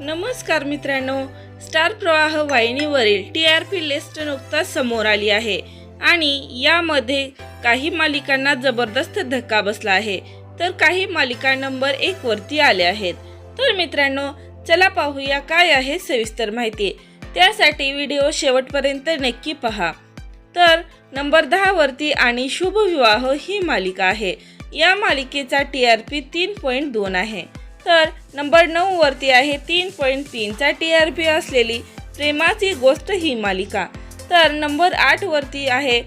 नमस्कार मित्रांनो स्टार प्रवाह वाहिनीवरील टी आर पी लिस्ट नुकताच समोर आली आहे आणि यामध्ये काही मालिकांना जबरदस्त धक्का बसला आहे. तर काही मालिका नंबर एक वरती आल्या आहेत. तर मित्रांनो चला पाहूया काय आहे सविस्तर माहिती. त्यासाठी व्हिडिओ शेवटपर्यंत नक्की पहा. तर नंबर दहा वरती आणि शुभ विवाह ही मालिका आहे. या मालिकेचा टी आर पी तीन पॉईंट दोन आहे. तर नंबर नऊवरती आहे तीन पॉईंट तीनचा टी आर पी असलेली प्रेमाची गोष्ट ही मालिका. तर नंबर आठवरती आहे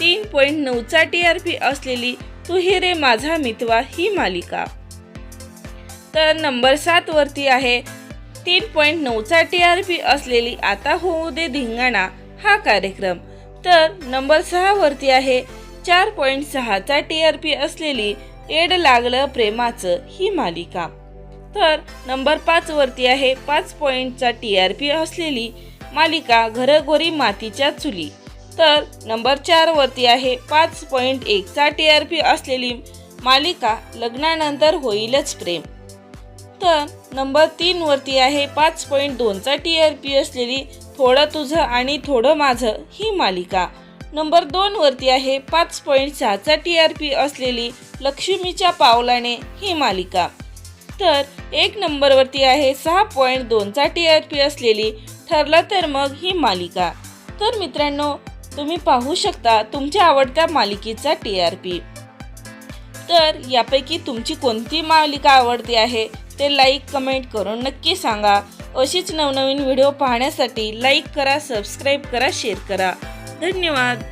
तीन पॉईंट नऊचा टी आर पी असलेली तू ही रे माझा मितवा ही मालिका. तर नंबर सातवरती आहे तीन पॉईंट नऊचा टी आर पी असलेली आता होऊ दे धिंगाणा हा कार्यक्रम. तर नंबर सहावरती आहे चार पॉईंट सहाचा टी आर पी असलेली एड लागलं प्रेमाचं ही मालिका. तर नंबर पाचवरती आहे पाच पॉईंटचा टी आर पी असलेली मालिका घरोघरी मातीच्या चुली. तर नंबर चारवरती आहे पाच पॉईंट एकचा टी आर पी असलेली मालिका लग्नानंतर होईलच प्रेम. तर नंबर तीनवरती आहे पाच पॉईंट दोनचा टी आर पी असलेली थोडं तुझं आणि थोडं माझं ही मालिका. नंबर दोनवरती आहे पाच पॉईंट सहाचा टी आर पी असलेली लक्ष्मीच्या पावलाने ही मालिका. तर एक नंबरवरती आहे सहा पॉईंट दोनचा टी आर पी असलेली ठरला तर मग ही मालिका. तर मित्रांनो तुम्ही पाहू शकता तुमच्या आवडत्या मालिकेचा टी आर पी तर यापैकी तुमची कोणती मालिका आवडती आहे ते लाईक कमेंट करून नक्की सांगा. अशीच नवनवीन व्हिडिओ पाहण्यासाठी लाईक करा सबस्क्राईब करा शेअर करा. धन्यवाद.